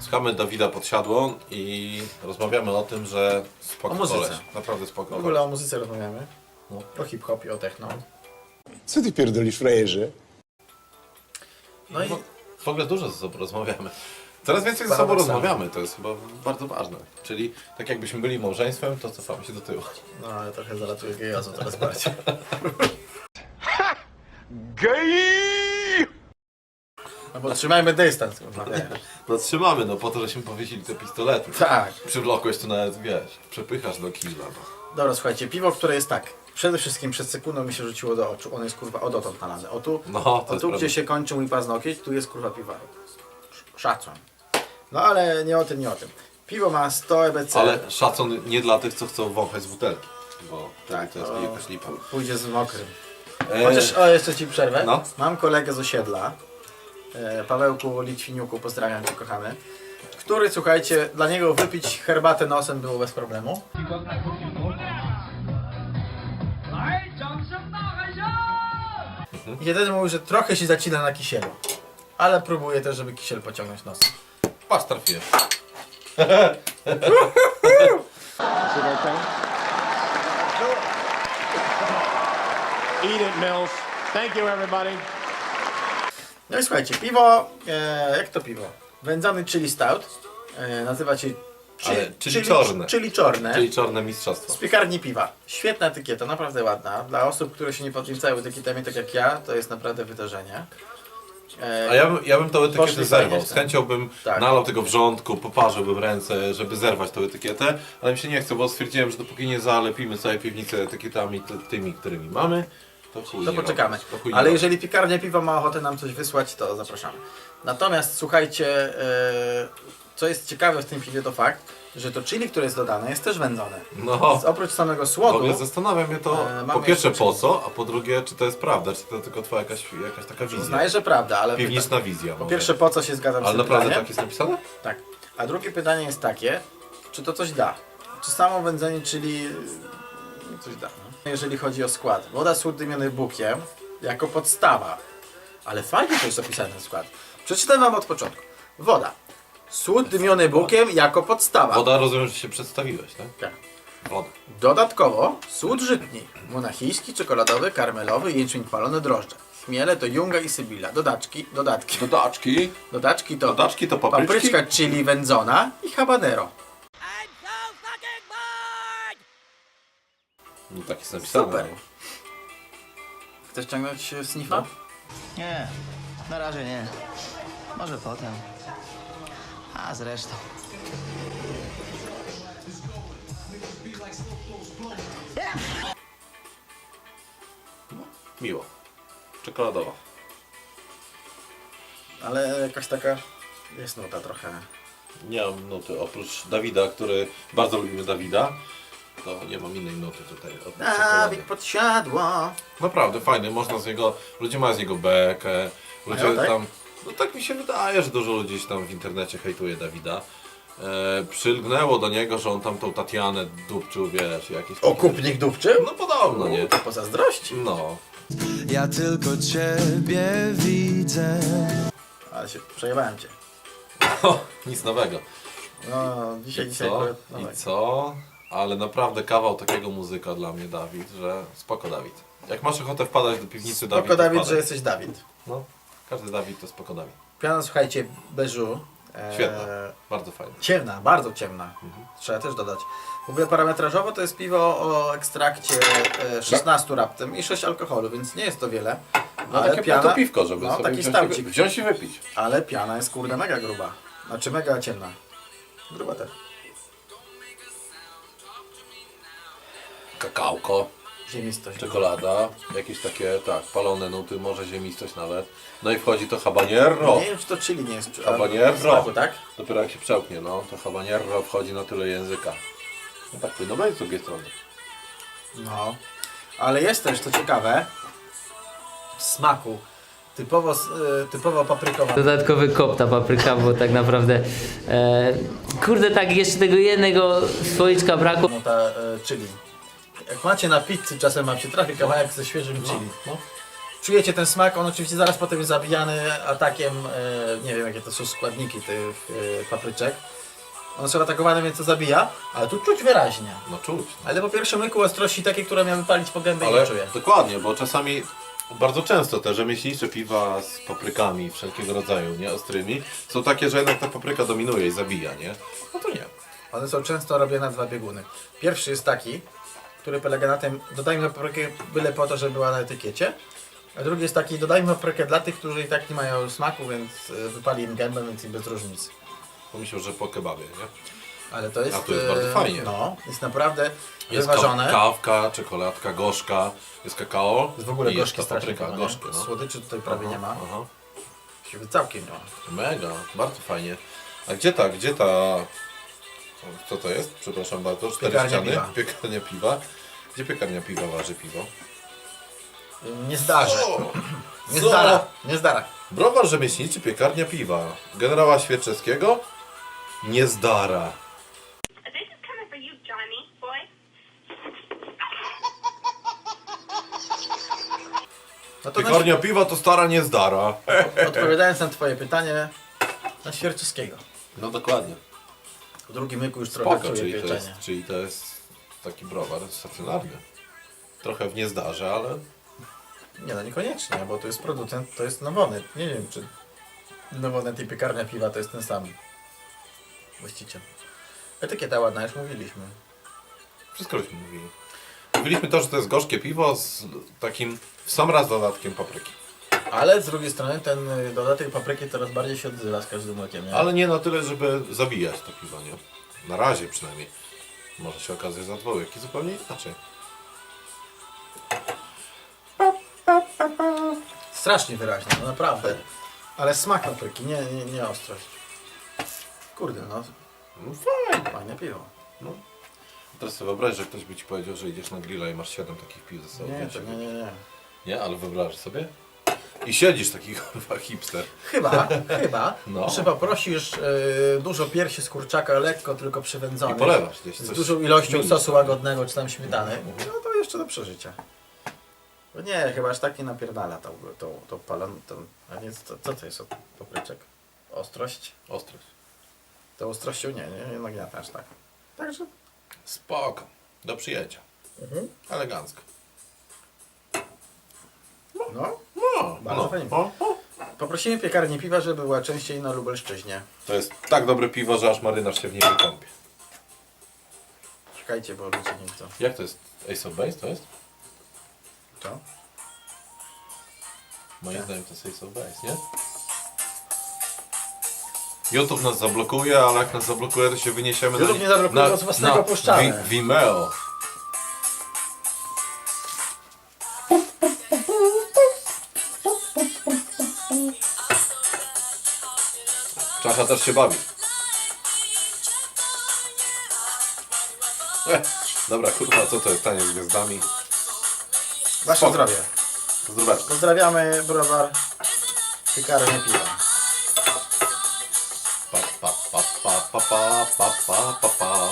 Słuchamy Dawida Podsiadło i rozmawiamy o tym, że spoko O muzyce. koleś. Naprawdę spoko W ogóle koleś. o muzyce rozmawiamy. No. O hip-hopie, o techno. Co ty pierdolisz, frajerze? No i w ogóle dużo ze sobą rozmawiamy. Coraz więcej ze Paradoksalnie. sobą rozmawiamy, to jest chyba bardzo ważne. Czyli tak jakbyśmy byli małżeństwem, to cofamy się do tyłu. no, ale trochę zalatuje gejazą teraz bardziej. No bo trzymajmy dystans. kurwa, nie. No trzymamy, no po to, żeśmy powiesili te pistolety. Tak. Przywlokłeś tu nawet, wiesz, przepychasz do killa. No. Dobra, słuchajcie, piwo, które jest tak. Przede wszystkim przed sekundą mi się rzuciło do oczu. On jest kurwa o dotąd nalany. O tu, No, to o jest tu prawda. gdzie się kończy mój paznokieć, tu jest kurwa piwaro. Sz- Szacun. No ale nie o tym, nie o tym. Piwo ma 100 EBC. Ale szacun nie dla tych, co chcą wąchać z butelki. Bo tak, to jest jakaś lipa. Pójdzie z mokrym. E, Chociaż, o, jeszcze ci przerwę. No. Mam kolegę z osiedla, e, Pawełku Litwiniuku, pozdrawiam cię, kochany, który, słuchajcie, dla niego wypić herbatę nosem było bez problemu. Mhm. Jeden mówił, że trochę się zacina na kisielu, ale próbuje też, żeby kisiel pociągnąć nosem. Patrz. Eat it, Mills. Thank you, everybody. No i słuchajcie, piwo, e, jak to piwo? Wędzony chili stout, e, nazywa się Ale chili czorne. Czyli czorne. Czyli czarne mistrzostwo. Z piekarni piwa. Świetna etykieta, naprawdę ładna. Dla osób, które się nie podniecają etykietami tak jak ja, to jest naprawdę wydarzenie. E, A ja bym, ja bym tą etykietę Poszli zerwał. fajnie, Z tak. chęcią bym Tak. nalał tego wrzątku, poparzyłbym ręce, żeby zerwać tą etykietę, ale mi się nie chce, bo stwierdziłem, że dopóki nie zalepimy całej piwnicy etykietami ty- tymi, którymi mamy, to To poczekamy. robić, to chuj nie Ale jeżeli piekarnia piwa ma ochotę nam coś wysłać, to zapraszamy. Natomiast słuchajcie, e, co jest ciekawe w tym piwie to fakt, że to chili, które jest dodane, jest też wędzone. No, Więc oprócz samego w słodu, ogóle zastanawiam się to, E, po mamy pierwsze jeszcze po co, a po drugie, czy to jest prawda, czy to tylko twoja jakaś, jakaś taka wizja. znaję, że prawda, ale Piwniczna wizja. po może. pierwsze po co się zgadzam Ale z tym naprawdę pytaniem? tak jest napisane? Tak. A drugie pytanie jest takie, czy to coś da? Czy samo wędzenie, czyli coś da? Jeżeli chodzi o skład. Woda słód dymiony bukiem jako podstawa. Ale fajnie to jest opisane ten skład. Przeczytam wam od początku. Woda. Słód dymiony bukiem jako podstawa. Woda rozumiem, że się przedstawiłeś, tak? Tak. Woda. Dodatkowo słód żytni. Monachijski, czekoladowy, karmelowy, jęczmień palony, drożdże. Chmiele to junga i sybilla. Dodaczki, dodatki. Dodaczki. Dodaczki to, Dodaczki to papryczki. papryczka chili wędzona i habanero. No tak jest napisane. Super. Chcesz ciągnąć e, sniffa? No. Nie, na razie nie. Może potem. A zresztą. Miło. Czekoladowa. Ale jakaś taka jest nuta trochę. Nie mam nuty oprócz Dawida, który bardzo lubimy Dawida. To nie mam innej nuty tutaj. czekolady. Dawid podsiadło. Naprawdę fajny, można z niego, ludzie mają z niego bekę, ludzie Mają, tak? tam, no tak mi się wydaje, że dużo ludzi się tam w internecie hejtuje Dawida. E, przylgnęło do niego, że on tam tą Tatianę dupczył, wiesz, jakieś... Okupnik dupczył? No podobno, nie? To po zazdrości. No. Ja tylko ciebie widzę. Ale się przejebałem cię. O, nic nowego. No, dzisiaj, I dzisiaj co? akurat- no I tak. co? Ale naprawdę kawał takiego muzyka dla mnie, Dawid, że spoko Dawid. Jak masz ochotę wpadać do piwnicy Dawid, Spoko to Dawid, wpadaj. że jesteś Dawid. No, każdy Dawid to spoko Dawid. Piana, słuchajcie, beżu. e, Świetna, bardzo fajna. Ciemna, bardzo ciemna. Mhm. Trzeba też dodać. W ogóle parametrażowo to jest piwo o ekstrakcie e, 16 raptem i 6 alkoholu, więc nie jest to wiele. No ale takie piana, to piwko, żeby no, sobie taki wziąć, i stałcik. wziąć i wypić. Ale piana jest kurde mega gruba. Znaczy mega ciemna. Gruba też. Kakałko. Ziemistość. czekolada, jakieś takie, tak, palone nuty, może ziemistość nawet. No i wchodzi to habanero. Nie wiem, czy to chili nie jest. przy- Habanero. smaku, tak? Dopiero jak się przełknie, no, to habanero wchodzi na tyle języka. No tak powinno być z drugiej strony. No. Ale jest też, to ciekawe, w smaku. Typowo, s- e, typowo paprykowa. Dodatkowy kop ta papryka, bo tak naprawdę e, kurde tak jeszcze tego jednego słoiczka brakło. No ta e, chili. Jak macie na pizzy, czasem wam się trafi kawałek ze świeżym chili. No. czujecie ten smak, on oczywiście zaraz potem jest zabijany atakiem, e, nie wiem jakie to są składniki tych e, papryczek. One są atakowane, więc to zabija, ale tu czuć wyraźnie. No czuć. Ale po pierwszym łyku ostrości takie, które miały palić po gębie Ale nie czuję. dokładnie, bo czasami bardzo często te rzemieślnicze piwa z paprykami wszelkiego rodzaju, nie ostrymi, są takie, że jednak ta papryka dominuje i zabija, nie? No to nie. One są często robione na dwa bieguny. Pierwszy jest taki, który polega na tym, dodajmy paprykę byle po to, żeby była na etykiecie. A drugi jest taki, dodajmy paprykę dla tych, którzy i tak nie mają smaku, więc e, wypali im gębę, więc im bez różnicy. Pomyślał, że po kebabie, nie? Ale to jest... A to jest e, bardzo fajnie. No, jest naprawdę Jest wyważone. ka- kawka, czekoladka, gorzka, jest kakao jest w ogóle i gorzkie jest ta strasznie papryka, chyba, nie? gorzkie, no. Słodyczy tutaj prawie nie ma. Aha. Całkiem nie ma. Mega, bardzo fajnie. A gdzie ta, gdzie ta... Co to jest? Przepraszam bardzo. Cztery Piekarnia ściany. piwa. Piekarnia piwa. Gdzie piekarnia piwa waży piwo? Nie zdarzy. Nie Co? zdara. Nie zdara. Browar rzemieślniczy, piekarnia piwa. Generała Świerczewskiego? Nie zdara. This is coming for you, Johnny boy. No to na, Piekarnia piwa to stara nie zdara. odpowiadając na twoje pytanie, na Świerczewskiego. No dokładnie. W drugim myku już trochę Spoko, czyli to, jest, pieczenie. czyli to jest taki browar stacjonarny. Trochę w niezdarze, ale Nie no, niekoniecznie, bo to jest producent, to jest Nowonet. Nie wiem, czy Nowonet i piekarnia piwa to jest ten sam właściciel. Etykieta ładna, już mówiliśmy. wszystko żeśmy mówili. Mówiliśmy to, że to jest gorzkie piwo z takim w sam raz dodatkiem papryki. Ale z drugiej strony ten dodatek papryki coraz bardziej się odzywa z każdym łykiem, nie? Ale nie na tyle, żeby zabijać to piwo, nie? Na razie przynajmniej. Może się okazać za dwa łyki zupełnie inaczej. Strasznie wyraźnie, no naprawdę. Ale smak papryki, nie, nie, nie ostrość. Kurde, no, No fajnie. fajne piwo. Teraz sobie wyobraź, że ktoś by ci powiedział, że idziesz na grilla i masz 7 takich piw ze sobą. Nie, to nie, nie, nie. nie, ale wyobraź sobie. I siedzisz taki kurwa hipster. Chyba, chyba, No. że poprosisz y, dużo piersi z kurczaka, lekko tylko przywędzonych. I polewasz gdzieś Z coś. dużą ilością sosu łagodnego czy tam śmietany. No to jeszcze do przeżycia. Bo nie, chyba aż tak nie napierdala tą, tą, tą palon, tą, a nie, co, co to jest od papryczek? Ostrość? Ostrość. Tą ostrością nie, nie, nie nagniata aż tak. Także Spoko. Do przyjęcia. Mhm. Elegancko. No, Bardzo no. fajnie. O, o. poprosimy piekarnię piwa, żeby była częściej na Lubelszczyźnie. To jest tak dobre piwo, że aż marynarz się w nim wykąpie. Czekajcie, bo ludzie nie chcą. Jak to jest? Ace of Base to jest? Co? Moim zdaniem to jest Ace of Base, nie? YouTube nas zablokuje, ale jak nas zablokuje, to się wyniesiemy YouTube nie zablokuje, bo z własnego puszczamy. Vimeo. Czacha też się bawi. E, dobra, kurwa, co to jest? Tanie z gwiazdami. Wasze Spoko. zdrowie. Zdróweczko. Pozdrawiamy browar piekarnię piwa. Pa, pa, pa, pa, pa, pa, pa, pa, pa, pa.